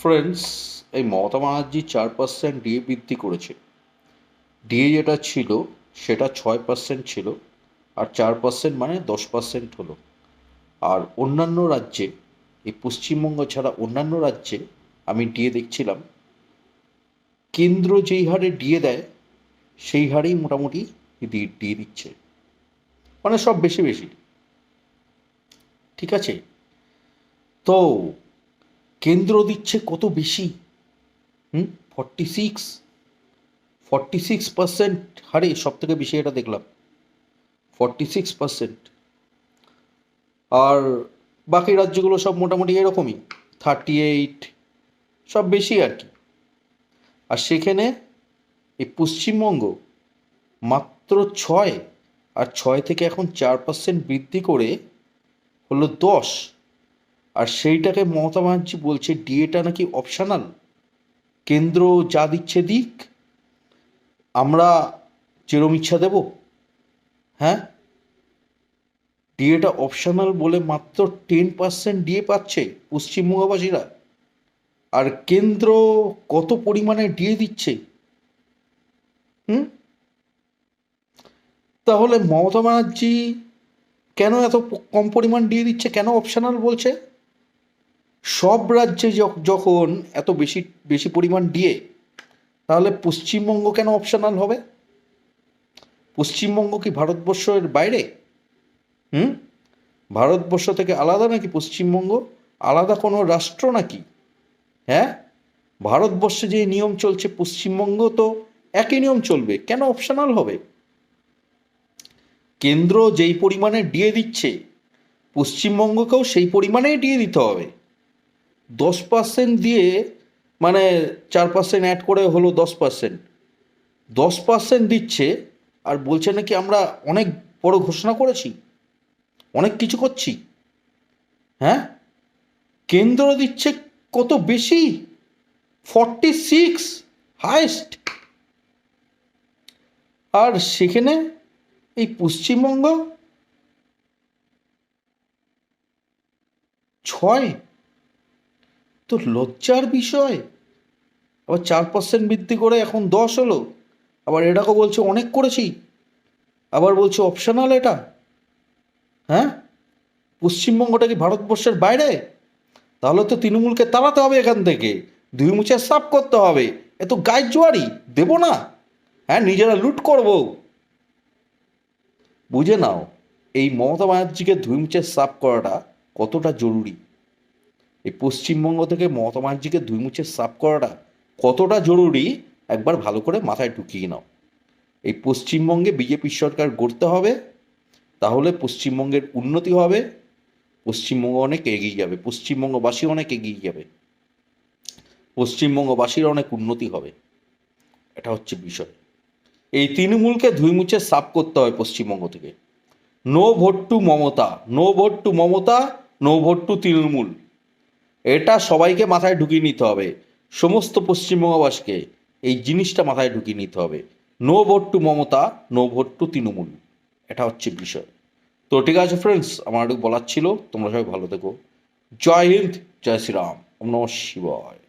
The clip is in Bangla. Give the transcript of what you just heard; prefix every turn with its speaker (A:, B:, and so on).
A: ফ্রেন্ডস এই মমতা ব্যানার্জি চার পার্সেন্ট ডিএ বৃদ্ধি করেছে। ডিএ যেটা ছিল, সেটা ছয় পার্সেন্ট ছিল, আর চার পার্সেন্ট মানে দশ পার্সেন্ট হলো। আর অন্যান্য রাজ্যে, এই পশ্চিমবঙ্গ ছাড়া অন্যান্য রাজ্যে আমি ডিএ দেখছিলাম, কেন্দ্র যেই হারে ডিএ দেয়, সেই হারেই মোটামুটি দিয়ে দিচ্ছে। মানে সব বেশি বেশি। ঠিক আছে? তো কেন্দ্র দিচ্ছে কত বেশি? হুম? Forty six forty six percent হারে সব থেকে বেশি এটা দেখলাম। ফর্টি সিক্স পার্সেন্ট আর বাকি রাজ্যগুলো সব মোটামুটি এরকমই। থার্টি এইট সব বেশি আর কি। আর সেখানে এই পশ্চিমবঙ্গ মাত্র ছয়, আর ছয় থেকে এখন চার পার্সেন্ট বৃদ্ধি করে হলো দশ। আর সেইটাকে মমতা ব্যানার্জি বলছে ডিএটা নাকি অপশানাল কেন্দ্র যা দিচ্ছে দিক, আমরা যেরম ইচ্ছা দেব। হ্যাঁ? ডিএটা অপশনাল বলে মাত্র টেন পার্সেন্ট ডিএ পাচ্ছে পশ্চিমবঙ্গবাসীরা আর কেন্দ্র কত পরিমাণে ডিএ দিচ্ছে? হুম? তাহলে মমতা ব্যানার্জি কেন এত কম পরিমাণ দিয়ে দিচ্ছে, কেন অপশানাল বলছে? সব রাজ্যে যখ- যখন এত বেশি বেশি পরিমাণ দিয়ে তাহলে পশ্চিমবঙ্গ কেন অপশনাল হবে? পশ্চিমবঙ্গ কি ভারতবর্ষের বাইরে? হুম? ভারতবর্ষ থেকে আলাদা নাকি পশ্চিমবঙ্গ? আলাদা কোনো রাষ্ট্র নাকি? হ্যাঁ? ভারতবর্ষে যে নিয়ম চলছে পশ্চিমবঙ্গ তো একই নিয়ম চলবে, কেন অপশনাল হবে? কেন্দ্র যেই পরিমাণে ডিএ দিচ্ছে, পশ্চিমবঙ্গকেও সেই পরিমাণেই ডিএ দিতে হবে। দশ পার্সেন্ট দিয়ে মানে চার পার্সেন্ট অ্যাড করে হলো দশ পার্সেন্ট দশ পার্সেন্ট দিচ্ছে আর বলছে নাকি আমরা অনেক বড় ঘোষণা করেছি, অনেক কিছু করছি। হ্যাঁ? কেন্দ্র দিচ্ছে কত বেশি? ফর্টি সিক্স হাইস্ট আর সেখানে এই পশ্চিমবঙ্গ ছয় তো লজ্জার বিষয়। আবার চার পার্সেন্ট বৃদ্ধি করে এখন দশ হলো। আবার এটাকে বলছে অনেক করেছি। আবার বলছে অপশনাল এটা। হ্যাঁ? পশ্চিমবঙ্গটা কি ভারতবর্ষের বাইরে? তাহলে তো তৃণমূলকে তাড়াতে হবে এখান থেকে। দুই মুছে সাফ করতে হবে। এত গায়ের জোয়ারি। দেবো না। হ্যাঁ নিজেরা লুট করব। বুঝে নাও, এই মমতা ব্যানার্জিকে ধুই মুছে সাফ করাটা কতটা জরুরি? এই পশ্চিমবঙ্গ থেকে মমতা ব্যানার্জিকে ধুই মুছে সাফ করাটা কতটা জরুরি, একবার ভালো করে মাথায় ঢুকিয়ে নাও। এই পশ্চিমবঙ্গে বিজেপি সরকার গড়তে হবে, তাহলে পশ্চিমবঙ্গের উন্নতি হবে, পশ্চিমবঙ্গ অনেক এগিয়ে যাবে, পশ্চিমবঙ্গবাসী অনেক এগিয়ে যাবে, পশ্চিমবঙ্গবাসীর অনেক উন্নতি হবে, এটা হচ্ছে বিষয়। এই তৃণমূলকে ধুই মুছে সাফ করতে হয় পশ্চিমবঙ্গ থেকে। No vote to Mamata, no vote to Mamata, no vote to Trinamool. এটা সবাইকে মাথায় ঢুকিয়ে নিতে হবে। সমস্ত পশ্চিমবঙ্গবাসীকে এই জিনিসটা মাথায় ঢুকিয়ে নিতে হবে। No vote to Mamata, no vote to Trinamool. এটা হচ্ছে বিষয়। তো ঠিক আছে ফ্রেন্ডস আমার একটু বলার ছিল। তোমরা সবাই ভালো থেকো। জয় হিন্দ, জয় শ্রীরাম। নম শিবায়।